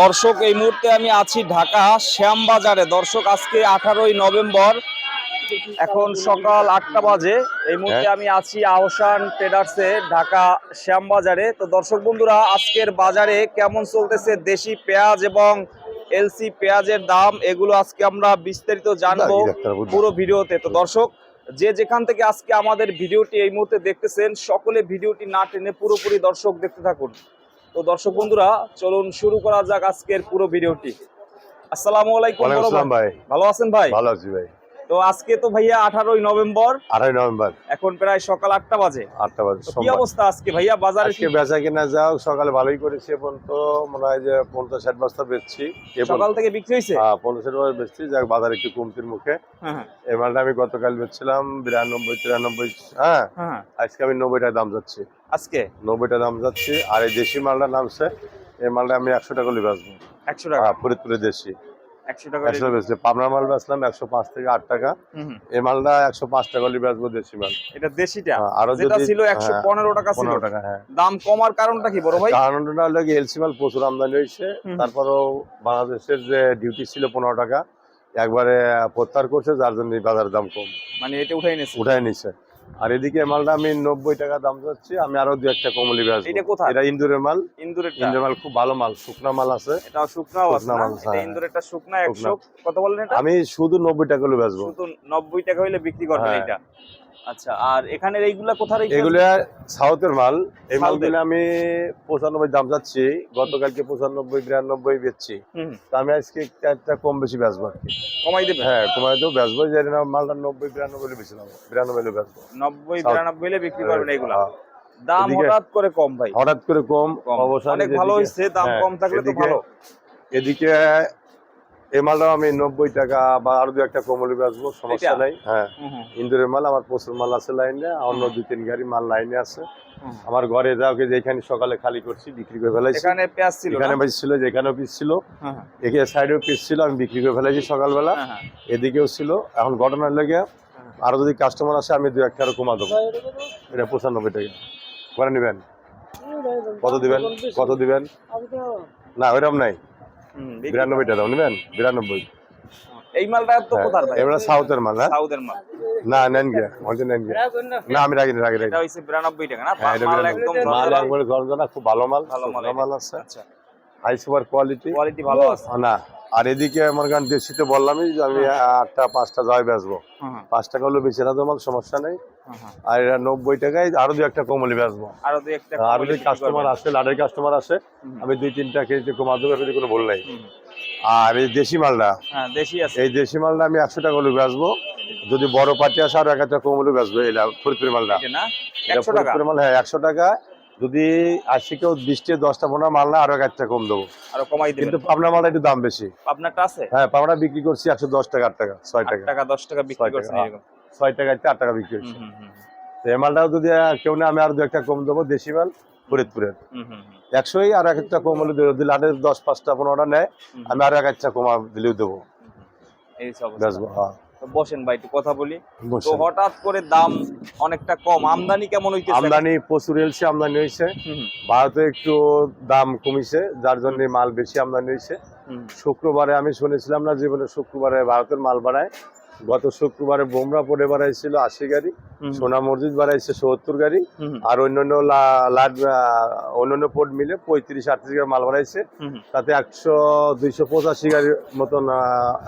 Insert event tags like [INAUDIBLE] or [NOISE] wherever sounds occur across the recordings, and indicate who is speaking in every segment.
Speaker 1: দর্শক এই মুহূর্তে আমি আছি ঢাকা শ্যামবাজারে। দর্শক আজকে আঠারোই নভেম্বর এখন সকাল আটটা বাজে। এই মুহূর্তে আমি আছি আহসান ট্রেডার্সে ঢাকা শ্যামবাজারে। তো দর্শক বন্ধুরা আজকের বাজারে কেমন চলতেছে দেশি পেঁয়াজ এবং এলসি পেঁয়াজের দাম এগুলো আজকে আমরা বিস্তারিত জানব পুরো ভিডিওতে। তো দর্শক যে যেখান থেকে আজকে আমাদের ভিডিওটি এই মুহূর্তে দেখতেছেন সকলে ভিডিওটি না টেনে পুরোপুরি দর্শক দেখতে থাকুন। তো দর্শক বন্ধুরা চলুন শুরু করা যাক আজকের পুরো ভিডিওটি। আসসালামু আলাইকুম। ভাই। ভালো আছেন ভাই?
Speaker 2: ভালো আছি ভাই।
Speaker 1: তো আজকে তো ভাইয়া আঠারোই নভেম্বর।
Speaker 2: আড়াই নভেম্বর।
Speaker 1: এখন প্রায় সকাল আটটা বাজে।
Speaker 2: আটটা বাজে
Speaker 1: কি অবস্থা আজকে ভাইয়া? বাজারে
Speaker 2: আজকে বেচা কিনা যাও সকালে ভালোই করেছি এখন তো মনে হয় যে পঞ্চাশ ষাট বস্তা বেচছি।
Speaker 1: সকাল থেকে বিক্রি হয়েছে?
Speaker 2: হ্যাঁ, পঞ্চাশ ষাট বস্তা বেচছি যাক বাজার একটু কমতির মুখে।
Speaker 1: হ্যাঁ হ্যাঁ,
Speaker 2: এই মালটা আমি গতকাল বেচছিলাম বিরানব্বই তিরানব্বই হ্যাঁ। আজকে আমি নব্বই টাকা দাম যাচ্ছি।
Speaker 1: আজকে?
Speaker 2: নব্বই টাকা দাম যাচ্ছি আর এই দেশি মালটা নামছে এই মালটা আমি একশো টাকা করে বেচবো।
Speaker 1: একশো টাকা।
Speaker 2: হ্যাঁ, ফরিদপুরে দেশি।
Speaker 1: একশো টাকা
Speaker 2: একশো বেচছি পাবনা মাল বেচলাম একশো পাঁচ থেকে আট টাকা।
Speaker 1: হুম, হুম।
Speaker 2: এই মালটা একশো পাঁচ টাকা বেচবো দেশি মাল।
Speaker 1: এটা দেশিটা?
Speaker 2: হ্যাঁ, আরও
Speaker 1: যেটা ছিল একশো
Speaker 2: হ্যাঁ,
Speaker 1: পনেরো টাকা
Speaker 2: পনেরো টাকা হ্যাঁ।
Speaker 1: দাম কমার কারণটা কি বড় ভাই?
Speaker 2: কারণটা হলো কি এলসি মাল প্রচুর আমদানি হয়েছে। তারপরও বাংলাদেশের যে ডিউটি ছিল পনেরো টাকা একবারে প্রত্যাহার করছে যার জন্য বাজার দাম কম।
Speaker 1: মানে এটা উঠাই নিচ্ছে
Speaker 2: উঠাই নিচ্ছে আর এদিকে মালটা আমি নব্বই টাকা দাম যাচ্ছি আমি আরও দু একটা কমলি বেচবো
Speaker 1: এটা কোথায়?
Speaker 2: এটা ইন্দুরের মাল
Speaker 1: ইন্দুরের
Speaker 2: ইন্দুরের মাল খুব ভালো মাল শুকনা মাল আছে
Speaker 1: এটা শুকনাও আছে?
Speaker 2: মাল,
Speaker 1: এটা
Speaker 2: হ্যাঁ।
Speaker 1: ইন্দুরের একটা শুকনা একশো
Speaker 2: শুকনা।
Speaker 1: কত বলেন এটা
Speaker 2: আমি শুধু নব্বই টাকা হলে বেচবো
Speaker 1: শুধু নব্বই টাকা হইলে বিক্রি করবেন
Speaker 2: হ্যাঁ।
Speaker 1: এটা আচ্ছা আর এখানের এইগুলা কোথায়
Speaker 2: এগুলো সাউথের মাল। এই মাল দিলে আমি পঁচানব্বই দাম যাচ্ছি গতকালকে পঁচানব্বই বিরানব্বই বেচছি। তো আমি আজকে একটা কম বেশি বেচবো আর কি।
Speaker 1: কমাই দেবে?
Speaker 2: হ্যাঁ কমাই তো বেচবো যে না মালটা নব্বই বিরানব্বই হলে বেশিলাম বিরানব্বই বেচবো।
Speaker 1: নব্বই বিরানব্বই বিক্রি করবেন এগুলা
Speaker 2: হ্যাঁ,
Speaker 1: দাম হঠাৎ করে কম ভাই।
Speaker 2: হঠাৎ করে কম
Speaker 1: কম।
Speaker 2: অবসান
Speaker 1: অনেক ভালো হয়েছে দাম
Speaker 2: হ্যাঁ,
Speaker 1: কম থাকলে তো ভালো।
Speaker 2: এদিকে এই মালটাও আমি নব্বই টাকা বা আরও দু একটা কম হলে বেচবো সমস্যা? নাই। হ্যাঁ। ইন্দুরের মাল আমার প্রচুর মাল আছে লাইনে অন্য দুই তিন গাড়ি মাল লাইনে আছে। আমার ঘরে যাও যে এখানে সকালে খালি করছি বিক্রি করে ফেলাইছি।
Speaker 1: এখানে পেঁয়াজ ছিল
Speaker 2: এখানে বেশ ছিল যেখানেও পিস ছিল। এখানে সাইডেও পিস ছিল আমি বিক্রি করে ফেলেছি সকালবেলা। এদিকেও ছিল। এখন ঘটনার লেগে আরও যদি কাস্টমার আসে আমি দু একটা আরও কমা দেবো। এটা পঁচানব্বই টাকা। করে নেবেন? কত দিবেন? কত দিবেন? না ওইরকম নাই।
Speaker 1: হুম, বিক্রি-
Speaker 2: বিরানব্বই টাকা দাম নেবেন? বিরানব্বই।
Speaker 1: এই মালটা তো কোথার ভাই?
Speaker 2: এবার সাউথের মাল হ্যাঁ
Speaker 1: সাউথের মাল।
Speaker 2: না নেন গিয়া আমাদের নেন গিয়া না আমি রাখি রাখি রাখি
Speaker 1: এটা হইছে বিরানব্বই টাকা না?
Speaker 2: হ্যাঁ
Speaker 1: মাল একদম
Speaker 2: মাল একবারে খুব ভালো মাল।
Speaker 1: ভালো মাল
Speaker 2: আছে।
Speaker 1: আচ্ছা।
Speaker 2: হাই সুপার কোয়ালিটি
Speaker 1: কোয়ালিটি ভালো আছে।
Speaker 2: না। আর এদিকে আমার গান দেশিতে বললামই যে আমি আটটা পাঁচটা জয় বেচবো। পাঁচ টাকা হলে বেশি না তো মাল সমস্যা নেই। আর এটা নব্বই টাকায় আরও দু একটা কমলি বেচবো।
Speaker 1: আরও দুই একটা
Speaker 2: আর
Speaker 1: quality
Speaker 2: কাস্টমার আসে লাডের কাস্টমার আসে আমি দুই তিনটা কেজিতে কমা দেবো কোনো ভুল নাই। আর এই দেশি মালটা
Speaker 1: হ্যাঁ দেশি আছে।
Speaker 2: এই দেশি মালটা আমি একশো টাকা হলে বেচবো। যদি বড় পার্টি আসে আর এক একটা কম হলে বেচবো এটা ফরিদপুরি মালটা
Speaker 1: একশো টাকা?
Speaker 2: মাল হ্যাঁ একশো টাকা। যদি আসি কেউ বিশটি দশটা পনেরো মাল না আরও এক একটা কম দেবো।
Speaker 1: আরও কমাই দিবেন।
Speaker 2: কিন্তু পাবনা মালটা একটু দাম বেশি।
Speaker 1: আপনারটা আছে?
Speaker 2: হ্যাঁ পাবনা বিক্রি করছি একশো দশ টাকা আট টাকা ছয় টাকা।
Speaker 1: টাকা দশ টাকা বিক্রি। এরকম।
Speaker 2: ছয় টাকা আট টাকা বিক্রি করছি তো এই মালটাও যদি কেউ না আমি আরও দু একটা কম দেবো দেশি মাল ফরিদপুরের। একশোই আর এক একটা কম হলে। যদি লাটের দশ পাঁচটা পনেরোটা নেয় আমি আরও এক একটা কমা দিলেও দেবো।
Speaker 1: এই সব
Speaker 2: বেচবো হ্যাঁ
Speaker 1: বসেন ভাই একটু কথা বলি। তো হঠাৎ করে দাম অনেকটা কম। আমদানি কেমন হইতেছে
Speaker 2: আমদানি প্রচুর এলসি আমদানি হয়েছে ভারতে একটু দাম কমিছে যার জন্য মাল বেশি আমদানি হয়েছে শুক্রবারে আমি শুনেছিলাম না জীবনে শুক্রবারে ভারতের মাল বাড়ায়। গত শুক্রবারে বোমরা পড়ে বাড়াইছিল আশি গাড়ি সোনা মসজিদ বাড়াইছে সত্তর গাড়ি আর অন্যান্য লাট অন্যান্য পোর্ট মিলে পঁয়ত্রিশ আটত্রিশ গাড়ি মাল বাড়াইছে। তাতে একশো দুইশো পঁচাশি গাড়ির মতন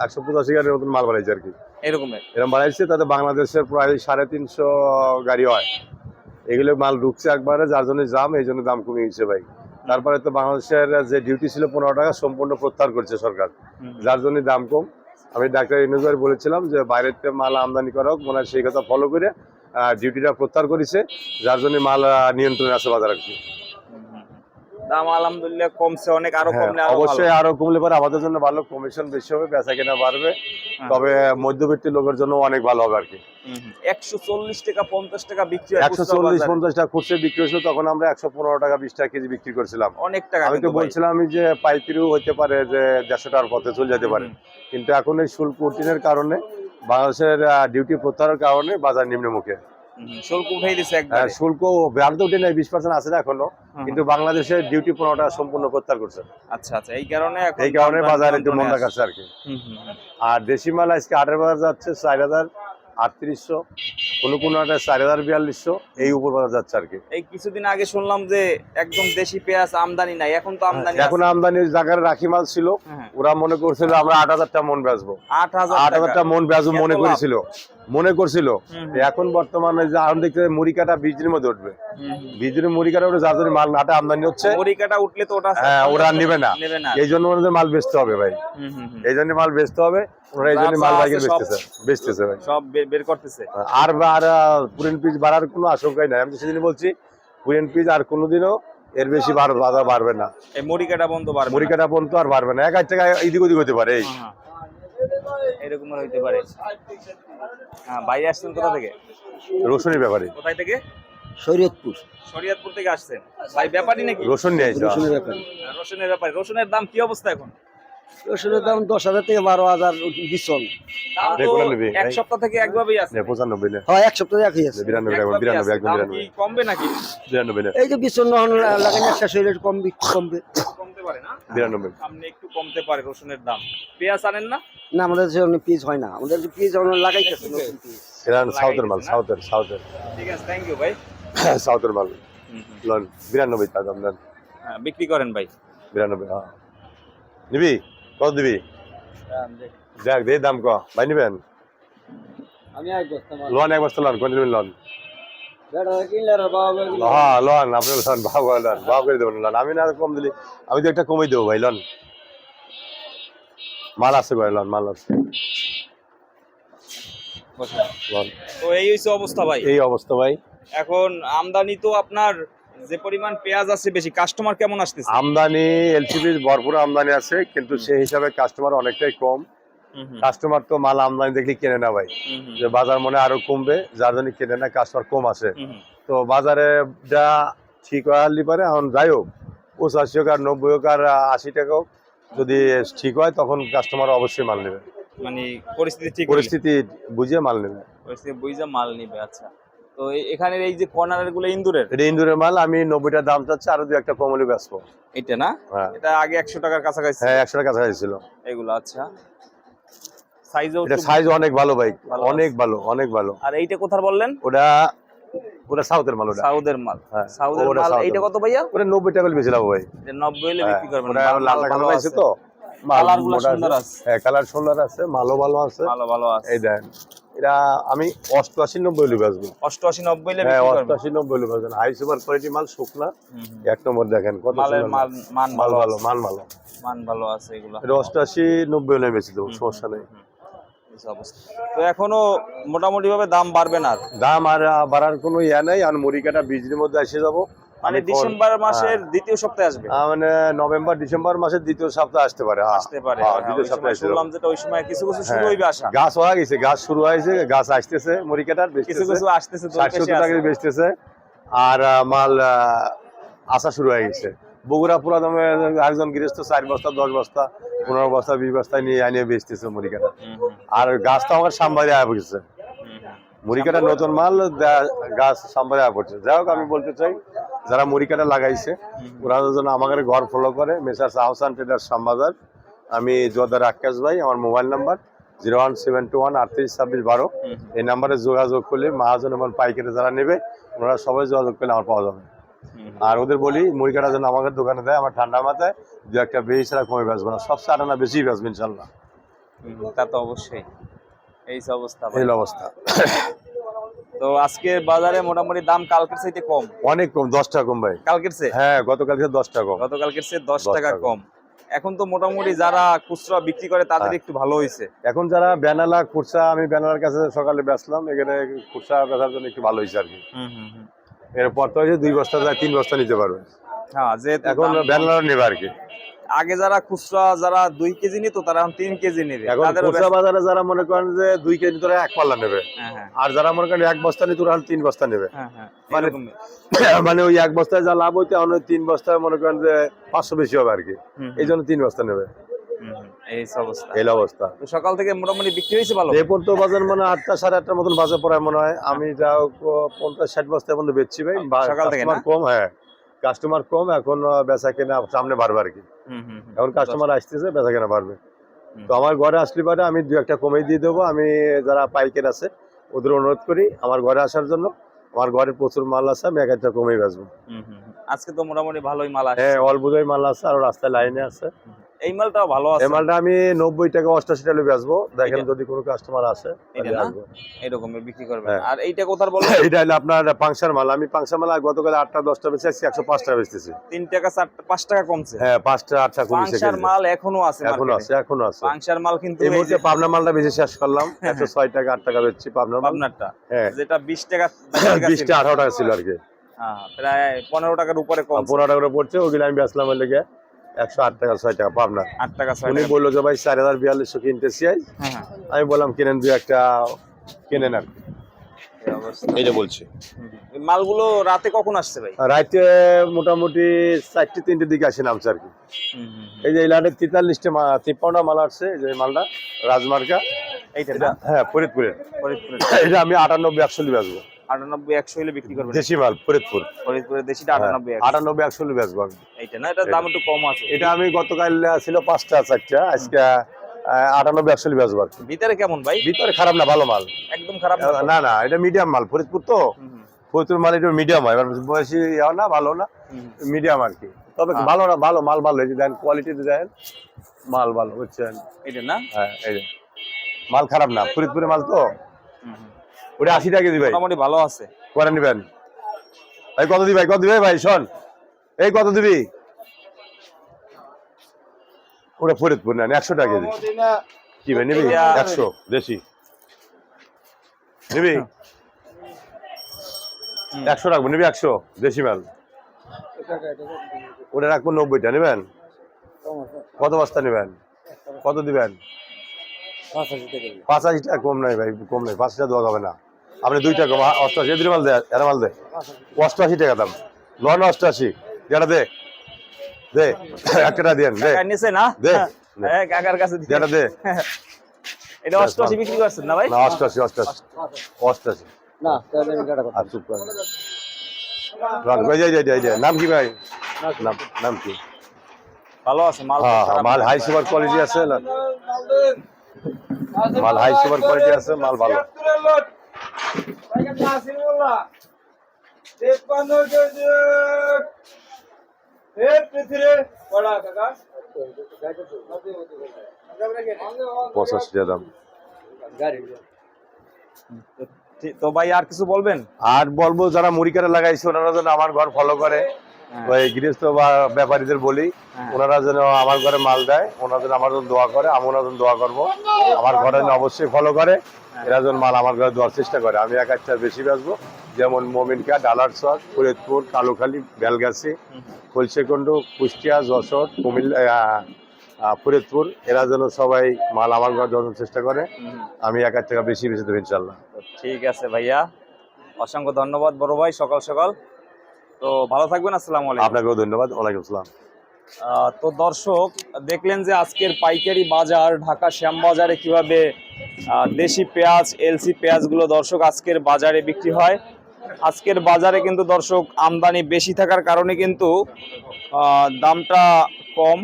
Speaker 2: একশো পঁচাশি গাড়ির মতন মাল বাড়াইছে আর কি।
Speaker 1: এরকমের
Speaker 2: এরকম বাড়াইছে তাতে বাংলাদেশের প্রায় সাড়ে তিনশো গাড়ি হয়। এগুলো মাল ঢুকছে একবারে যার জন্য জাম এই জন্য দাম কমে গেছে ভাই। তারপরে তো বাংলাদেশের যে ডিউটি ছিল পনেরো টাকা সম্পূর্ণ প্রত্যাহার করছে সরকার। যার জন্য দাম কম। আমি ডাক্তার ইনুজার বলেছিলাম যে বাইরের থেকে মাল আমদানি করা হোক, মনে হয় সেই কথা ফলো করে ডিউটিটা প্রত্যাহার করেছে, যার জন্য মাল নিয়ন্ত্রণে আছে বাজার আর।
Speaker 1: দাম আলহামদুলিল্লাহ কমছে অনেক আরও
Speaker 2: হ্যাঁ,
Speaker 1: কমলে
Speaker 2: অবশ্যই আরও কমলে পারে আমাদের জন্য ভালো কমিশন বেশি হবে বেচা কেনা বাড়বে।
Speaker 1: হ্যাঁ।
Speaker 2: তবে মধ্যবিত্ত লোকের জন্য অনেক ভালো হবে আর কি
Speaker 1: একশো চল্লিশ টাকা পঞ্চাশ টাকা বিক্রি
Speaker 2: একশো চল্লিশ পঞ্চাশ টাকা খুচরে বিক্রি হয়েছিল তখন আমরা একশো পনেরো টাকা বিশ টাকা কেজি বিক্রি করছিলাম।
Speaker 1: অনেক টাকা
Speaker 2: আমি তো
Speaker 1: কিন্তু
Speaker 2: বলছিলাম যে পাইকারিও হতে পারে যে দেড়শো টাকার পথে চলে যেতে পারে। কিন্তু এখন এই শুল্ক উঠিনের কারণে বাংলাদেশের ডিউটি প্রত্যাহারের কারণে বাজার নিম্নমুখে।
Speaker 1: শুল্ক উঠাই দিছে
Speaker 2: হ্যাঁ,
Speaker 1: একবার।
Speaker 2: শুল্ক উঠে নেই বিশ পার্সেন্ট আছে না এখনও। কিন্তু বাংলাদেশের ডিউটি পনেরো টাকা সম্পূর্ণ প্রত্যাহার করছে।
Speaker 1: আচ্ছা আচ্ছা এই কারণে
Speaker 2: এই কারণে বাজার একটু
Speaker 1: নিয়ন্ত্রণে
Speaker 2: মন্দা কাছে আর কি। আর দেশি মাল আজকে আটের বাজার যাচ্ছে চার হাজার আটত্রিশশো। কোনো কোনো একটা চার হাজার বিয়াল্লিশশো। এই উপর বাজার যাচ্ছে আর কি।
Speaker 1: এই কিছুদিন আগে শুনলাম যে একদম দেশি পেঁয়াজ আমদানি নাই এখন তো আমদানি
Speaker 2: এখন আমদানির জায়গায় রাখি মাল ছিল।
Speaker 1: হ্যাঁ।
Speaker 2: ওরা মনে করছিল আমরা আট হাজারটা মন বেচবো।
Speaker 1: আট হাজার
Speaker 2: আট হাজার টাকা। মন বেচবো মনে করেছিল। মনে করছিল এখন বর্তমানে যে এখন দেখতে মুড়ি কাটা মধ্যে উঠবে। বিজলি মুড়ি কাটা ওটা যার মাল নাটা আমদানি হচ্ছে।
Speaker 1: মরিকাটা উঠলে তো ওটা
Speaker 2: হ্যাঁ ওরা নেবে না। এই জন্য ওনাদের মাল বেচতে হবে ভাই। এই জন্য মাল বেচতে হবে। ওরা এই জন্য মাল বাইকে বেচতেছে বেচতেছে ভাই।
Speaker 1: সব বের করতেছে।
Speaker 2: আর আর পুরেন পিস বাড়ার কোনো আশঙ্কাই নাই। আমি সেদিন বলছি পুরেন পিস আর কোনোদিনও এর বেশি বাজার বাড়বে না।
Speaker 1: বন্ধ পারবে
Speaker 2: মুড়ি কাটা পর্যন্ত আর বাড়বে না। এক হাজার টাকা এদিক ওদিক হতে পারে এই।
Speaker 1: হ্যাঁ, এরকম হইতে পারে। হ্যাঁ বাইরে আসছেন কোথা থেকে?
Speaker 2: রসুনের ব্যাপারে।
Speaker 1: কোথায় থেকে?
Speaker 3: শরীয়তপুর।
Speaker 1: শরীয়তপুর থেকে আসছেন। ভাই ব্যাপারই নাকি?
Speaker 2: রসুন নিয়ে আইসা
Speaker 3: রসুনের ব্যাপারে।
Speaker 1: রসুনের ব্যাপারে। রসুনের দাম কি অবস্থা এখন?
Speaker 3: রসুনের দাম দশ হাজার থেকে বারো হাজার
Speaker 2: নেবে,
Speaker 1: এক সপ্তাহ থেকে একভাবেই আছে।
Speaker 2: নে, পঁচানব্বই নে।
Speaker 3: হয় এক সপ্তাহে একই আছে।
Speaker 2: বিরানব্বই বিরানব্বই একদম
Speaker 1: দাম
Speaker 2: বিরানব্বই।
Speaker 1: কি কমবে নাকি?
Speaker 2: বিরানব্বই
Speaker 3: এই যে শেষ হইলে একটু কমবে কমবে।
Speaker 1: না
Speaker 2: বিরানব্বই।
Speaker 1: সামনে একটু কমতে পারে রসুনের দাম। পেঁয়াজ আনেন না?
Speaker 3: না আমাদের সেরকম পিস হয় না। আমাদের পিস লাগাইতেছে পিস।
Speaker 2: সাউথের মাল সাউথের সাউথের।
Speaker 1: ঠিক আছে থ্যাংক ইউ ভাই।
Speaker 2: সাউথের মাল। লন বিরানব্বই টাকা দাম দেন।
Speaker 1: হ্যাঁ, বিক্রি করেন ভাই।
Speaker 2: বিরানব্বই হ্যাঁ। নিবি? কত দিবি? দেখ। দে দাম ক। ভাই নিবেন?
Speaker 3: আমি এক বস্তা
Speaker 2: লোন এক বস্তা লোন কোন লোন? হ্যাঁ লোন আপনি লোন লোন করে দেবেন লোন। আমি না কম দিলি আমি তো একটা কমই দেবো ভাই লোন। মাল আছে ভাই লোন মাল আছে।
Speaker 1: তো এই হইছে অবস্থা ভাই।
Speaker 2: এই অবস্থা ভাই।
Speaker 1: এখন আমদানি তো আপনার যে পরিমাণ পেঁয়াজ আছে বেশি কাস্টমার কেমন আসতেছে?
Speaker 2: আমদানি এলসিবির ভরপুর আমদানি আছে কিন্তু সেই হিসাবে কাস্টমার অনেকটাই কম। কাস্টমার তো মাল আমদানি দেখলে কেনে না ভাই। যে বাজার মনে আরও কমবে যার জন্য কেনে না কাস্টমার কম আছে। তো বাজারে যা ঠিক হলি পারে এখন যাই হোক পঁচাশি হোক আর নব্বই হোক আর আশি টাকা হোক যদি ঠিক হয় তখন কাস্টমার অবশ্যই মাল নেবে।
Speaker 1: মানে পরিস্থিতি ঠিক
Speaker 2: পরিস্থিতি বুঝিয়ে মাল নেবে।
Speaker 1: পরিস্থিতি বুঝে মাল নিবে আচ্ছা। তো এখানের এই যে কর্নারেরগুলো ইন্দুরের?
Speaker 2: এটা ইন্দুরের মাল আমি নব্বইটা দাম চাচ্ছি আরও দু একটা কমলি বেচবো।
Speaker 1: এটা না?
Speaker 2: হ্যাঁ।
Speaker 1: এটা আগে একশো টাকার কাছাকাছি
Speaker 2: হ্যাঁ একশো টাকা কাছাকাছি ছিল।
Speaker 1: এগুলো আচ্ছা। সাইজও
Speaker 2: এটা সাইজ অনেক ভালো ভাই অনেক ভালো অনেক ভালো।
Speaker 1: আর এইটা কোথার বললেন?
Speaker 2: ওটা ওটা সাউথের মাল ওটা।
Speaker 1: সাউদের মাল। মাল এইটা কত ভাইয়া?
Speaker 2: ওটা নব্বই টাকা বেছিলাম ভাই
Speaker 1: এটা নব্বই হলে বিক্রি করবেন।
Speaker 2: ওটা লাল কালার আছে
Speaker 1: আছে।
Speaker 2: তো। কালারগুলো
Speaker 1: সুন্দর আছে।
Speaker 2: হ্যাঁ কালার সুন্দর আছে মালও ভালো আছে।
Speaker 1: ভালো ভালো আছে।
Speaker 2: এই দেন এটা আমি অষ্টআশি নব্বই হলে হ্যাঁ হাই সুপার কোয়ালিটি মাল শুকনা। এক নম্বর দেখেন কত
Speaker 1: মালের মান মান
Speaker 2: মাল
Speaker 1: ভালো।
Speaker 2: মান ভালো।
Speaker 1: মান ভালো আছে এগুলো।
Speaker 2: অষ্টআশি নব্বই হলে বেশি দেবো সমস্যা নেই।
Speaker 1: এই অবস্থা। তো এখনও মোটামুটি ভাবে দাম বাড়বে না আর।
Speaker 2: দাম আর আহ, বাড়ার কোনো ইয়া নাই আর মুড়ি কাটা বীজের মধ্যে এসে যাব
Speaker 1: মানে ডিসেম্বর মাসের দ্বিতীয় সপ্তাহে আসবে
Speaker 2: আহ, মানে নভেম্বর ডিসেম্বর মাসের দ্বিতীয় সপ্তাহে আসতে পারে হ্যাঁ।
Speaker 1: আসতে পারে
Speaker 2: হ্যাঁ,
Speaker 1: হ্যাঁ,
Speaker 2: দ্বিতীয়
Speaker 1: ওই
Speaker 2: সপ্তাহে
Speaker 1: সময়। শুনলাম যেটা ওই সময় কিছু কিছু শুরু
Speaker 2: হ্যাঁ।
Speaker 1: হইবে আসা
Speaker 2: গাছ হয়ে গেছে গাছ শুরু হয়েছে গাছ আসতেছে মুড়ি কাটার
Speaker 1: কিছু
Speaker 2: বেচতেছে
Speaker 1: কিছু আসতেছে তো
Speaker 2: ষাট
Speaker 1: পেশে
Speaker 2: সত্তর টাকা। বেচতেছে আর আহ, মাল আহ, আসা শুরু হয়ে গেছে বগুড়া পুরা দামে একজন গৃহস্থ চার বস্তা দশ বস্তা পনেরো বস্তা বিশ বস্তা নিয়ে আনিয়ে বেচতেছে মুড়ি কাটা
Speaker 1: হুম, হুম,
Speaker 2: আর গাছ তো আমার সাম্বারে আয়া পড়ছে।
Speaker 1: হুম, হুম।
Speaker 2: মুড়ি কাটা নতুন মাল গাছ সাম্বারে আয়া পড়ছে। যাই হোক আমি বলতে চাই যারা মুড়ি কাটা লাগাইছে ওরা যেন আমাদের ঘর ফলো করে। Messrs Ahsan trader Shyambazar. আমি জোয়াদার আক্কাস ভাই আমার mobile number zero one seven two one আটত্রিশ ছাব্বিশ বারো। এই নাম্বারে যোগাযোগ করলে মহাজন এবং পাইকারি যারা নেবে ওনারা সবাই যোগাযোগ করলে আমার পাওয়া যাবে। আর ওদের বলি মুড়ি কাটা যেন আমাদের দোকানে দেয় আমার ঠান্ডা মাথায় দু একটা বেশি ছাড়া কমে বেসবো না সবচেয়ে আটানা বেশি বেসবো ইনশাল্লাহ।
Speaker 1: হুম, তা তো অবশ্যই। এই অবস্থা
Speaker 2: এই অবস্থা।
Speaker 1: তো আজকে বাজারে মোটামুটি দাম কালকের চাইতে কম?
Speaker 2: অনেক কম দশ টাকা কম ভাই।
Speaker 1: কালকের চেয়ে?
Speaker 2: হ্যাঁ গতকালকে দশ টাকা কম।
Speaker 1: গতকালকের চেয়ে দশ
Speaker 2: 10
Speaker 1: টাকা কম। এখন তো মোটামুটি যারা খুচরা বিক্রি করে তাদের
Speaker 2: হ্যাঁ।
Speaker 1: একটু ভালো হয়েছে।
Speaker 2: এখন যারা বেনালা খুচরা আমি বেনালার কাছে সকালে বেচলাম এখানে খুচরা বেচার জন্য একটু ভালো হয়েছে আর কি। এরপর তো হয়েছে দুই বস্তা যায় তিন বস্তা নিতে পারবে।
Speaker 1: হ্যাঁ যে
Speaker 2: এখন বেনালার নেবে আর কি।
Speaker 1: আগে যারা খুচরা যারা দুই কেজি নিত তারা এখন তিন কেজি নেবে।
Speaker 2: এখন খুচরা বাজারে যারা মনে করেন যে দুই কেজি তোরা এক পাল্লা নেবে
Speaker 1: হ্যাঁ হ্যাঁ।
Speaker 2: আর যারা মনে করেন এক বস্তা নিতে ওরা তিন বস্তা নেবে।
Speaker 1: হ্যাঁ
Speaker 2: মানে- [COUGHS] মানে ওই এক বস্তায় যা লাভ হইতে তিন বস্তায় মনে করেন যে পাঁচশো বেশি হবে আর কি। এই জন্য তিন বস্তা নেবে।
Speaker 1: এই অবস্থা।
Speaker 2: এই অবস্থা।
Speaker 1: সকাল থেকে মোটামুটি বিক্রি হয়েছে ভালো?
Speaker 2: এ পর্যন্ত বাজার মানে আটটা সাড়ে আটটার মতন বাজার পড়ায় মনে হয়। আমি যা পঞ্চাশ ষাট বস্তা পর্যন্ত বেচছি ভাই।
Speaker 1: সকাল থেকে
Speaker 2: কম হ্যাঁ। কাস্টমার কম এখন বেচা কেনা সামনে বাড়বে আর কি। এখন কাস্টমার আসতেছে বেচা কেনা বাড়বে। তো আমার ঘরে আসলে পারে আমি দু একটা কমে দিয়ে দেবো। আমি যারা পাইকার আছে ওদের অনুরোধ করি আমার ঘরে আসার জন্য। আমার ঘরে প্রচুর মাল আছে আমি এক একটা কমেই বেচবো।
Speaker 1: আজকে তো মোটামুটি ভালোই মাল আসছে।
Speaker 2: হ্যাঁ অল্প মাল আছে আর রাস্তায় লাইনে আছে।
Speaker 1: এই মালটাও ভালো আছে।
Speaker 2: এই মালটা আমি নব্বই টাকা অষ্টাশি টাকা বেচবো দেখেন যদি কোনো কাস্টমার আসে
Speaker 1: এটা না? এরকমের বিক্রি করবেন।
Speaker 2: হ্যাঁ।
Speaker 1: আর এইটা কোথার বলব [LAUGHS]
Speaker 2: এটা হলো আপনার পাংশার মাল। আমি পাংশার মাল গতকাল আটটা দশটা বেচে আসছি একশো পাঁচ টাকা বেচতেছি।
Speaker 1: তিন টাকা চার পাঁচ টাকা কমছে।
Speaker 2: হ্যাঁ পাঁচটা আটটা কমিছে
Speaker 1: পাংশার মাল এখনও আছে এখনও
Speaker 2: আছে এখনও আছে।
Speaker 1: পাংশার মাল কিন্তু
Speaker 2: এই মুহূর্তে পাবনা মালটা বেশি শেষ করলাম। [LAUGHS]
Speaker 1: হ্যাঁ,
Speaker 2: একশো ছয় টাকা আট টাকা বেচছি পাবনা মাল।
Speaker 1: পাবনারটা?
Speaker 2: হ্যাঁ।
Speaker 1: যেটা বিশ টাকা টাকা
Speaker 2: বিশটা
Speaker 1: ছিল।
Speaker 2: আঠারো টাকা ছিল আর কি।
Speaker 1: হ্যাঁ, প্রায় পনেরো টাকার উপরে কম
Speaker 2: পনেরো টাকা করে পড়ছে ওগুলো আমি বেচলাম লেগে। একশো আট টাকা ছয় টাকা পাবনা।
Speaker 1: আট টাকা
Speaker 2: উনি বলল যে ভাই চার হাজার বিয়াল্লিশশো কিনতে আজ।
Speaker 1: হ্যাঁ, হ্যাঁ,
Speaker 2: আমি বললাম কিনেন দুই একটা কিনেন আর। এইটা বলছি।
Speaker 1: মালগুলো রাতে কখন আসছে ভাই?
Speaker 2: রাতে মোটামুটি চারটে তিনটের দিকে আসে নামছে আর কি। এই যে এই লাইনের তেতাল্লিশটা তিপ্পান্ন মাল আসছে যে মালটা রাজমার্কা।
Speaker 1: এইটা না?
Speaker 2: হ্যাঁ ফরিদপুরের
Speaker 1: ফরিদপুরের
Speaker 2: এটা আমি আটানব্বই একশো বেচবো।
Speaker 1: আটানব্বই একশো হলে বিক্রি করবেন?
Speaker 2: দেশি মাল ফরিদপুর।
Speaker 1: ফরিদপুরের দেশিটা আটানব্বই একশো।
Speaker 2: আটানব্বই বেচবো আমি।
Speaker 1: এইটা না? এটার দাম একটু কম আছে।
Speaker 2: এটা আমি গতকাল ছিল পাঁচটা চারটা। আজকে আটানব্বই একশো বেচবো আর
Speaker 1: ভিতরে কেমন ভাই?
Speaker 2: ভিতরে খারাপ না ভালো মাল।
Speaker 1: একদম খারাপ না
Speaker 2: এটা মিডিয়াম মাল ফরিদপুর তো। ফরিদপুর মাল একটু মিডিয়াম হয় বয়সী না ভালো না। মিডিয়াম আর কি। তবে
Speaker 1: হ্যাঁ।
Speaker 2: ভালো না ভালো মাল ভালো যে দেন কোয়ালিটি দেন মাল ভালো বুঝছেন?
Speaker 1: এইটা না?
Speaker 2: হ্যাঁ যে। মাল খারাপ না ফরিদপুরের মাল তো। ওটা আশি টাকা দিবে ভাই।
Speaker 1: মোটামুটি ভালো আছে।
Speaker 2: করে নিবেন। ভাই কত দিবি ভাই? কত দিবে? ভাই শোন। এই কত দিবি? ওটা ফরিদপুর না একশো টাকা কেজি। কি ভাই নিবি? একশো দেশি। নিবি? একশো রাখব নিবি একশো দেশি মাল। ওটা রাখব নব্বইটা নেবেন? কত বস্তা নেবেন? কত দিবেন? টাকা। কম নাই ভাই কম নাই। পাঁচ টাকা দেওয়া হবে না। আপনি দুই টাকা কম অষ্টআশি। এদের মাল এরা মাল দে অষ্টআশি টাকা দাম। নন অষ্টআশি। যেটা দে দে একটা দেন দে।
Speaker 1: নিচে না?
Speaker 2: দে।
Speaker 1: হ্যাঁ, কাকার কাছে
Speaker 2: যেটা দে। [LAUGHS]
Speaker 1: এটা অষ্টআশি বিক্রি করছেন না ভাই?
Speaker 2: না অষ্টআশি অষ্টআশি। অষ্টআশি।
Speaker 3: না
Speaker 2: চুপ করেন নাম কি ভাই? নাম নাম কি?
Speaker 1: ভালো আছে মাল
Speaker 2: হ্যাঁ হ্যাঁ হাই সুপার কোয়ালিটি আছে না? মাল হাই সুপার কোয়ালিটি আছে মাল ভালো। পঁচাশি দাম।
Speaker 1: তো ভাই আর কিছু বলবেন?
Speaker 2: আর বলব যারা মুড়ি কাটা লাগাইছে ওনারা যেন আমার ঘর ফলো করে। গৃহস্থ বা ব্যাপারীদের বলি
Speaker 1: হ্যাঁ।
Speaker 2: ওনারা যেন আমার ঘরে মাল দেয় ওনারা যেন আমার জন্য দোয়া করে আমি ওনার জন্য দোয়া করব। আমার ঘরে অবশ্যই ফলো করে
Speaker 1: হ্যাঁ।
Speaker 2: এরা যেন মাল আমার ঘরে দেওয়ার চেষ্টা করে। আমি এক একটা বেশি বেচবো যেমন মোমিনকা ডালার চক ফরিদপুর কালুখালী বেলগাছি কলসেকন্ড কুষ্টিয়া যশোর কুমিল্লা ফরিদপুর এরা যেন সবাই মাল আমার ঘরে দেওয়ার চেষ্টা করে। আমি এক এক টাকা বেশি বেশি দেবো ইনশাল্লাহ।
Speaker 1: ঠিক আছে ভাইয়া। অসংখ্য ধন্যবাদ বড় ভাই সকাল সকাল। তো ভালো থাকবেন আসসালামু আলাইকুম।
Speaker 2: আপনাকেও ধন্যবাদ ওয়ালাইকুম আসসালাম।
Speaker 1: তো দর্শক দেখলেন যে আজকের পাইকারি বাজার ঢাকা শ্যামবাজারে কীভাবে দেশি পেঁয়াজ এলসি পেঁয়াজগুলো দর্শক আজকের বাজারে বিক্রি হয়। আজকের বাজারে কিন্তু দর্শক আমদানি বেশি থাকার কারণে কিন্তু দামটা কম।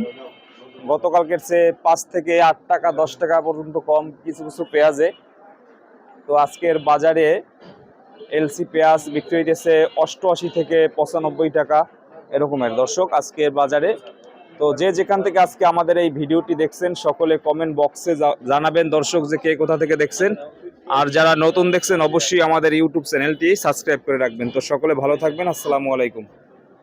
Speaker 1: গতকালকের চেয়ে পাঁচ থেকে আট টাকা দশ টাকা পর্যন্ত কম কিছু কিছু পেঁয়াজে। তো আজকের বাজারে এলসি পেঁয়াজ বিক্রি হইতেছে অষ্টআশি থেকে পঁচানব্বই টাকা এরকমের। দর্শক আজকের বাজারে, তো যে যেখান থেকে আজকে আমাদের এই ভিডিওটি দেখছেন, সকলে কমেন্ট বক্সে জানাবেন। দর্শক, যে কে কোথা থেকে দেখছেন, আর যারা নতুন দেখছেন, অবশ্যই আমাদের ইউটিউব চ্যানেলটি সাবস্ক্রাইব করে রাখবেন। তো সকলে ভালো থাকবেন। আসসালামু আলাইকুম।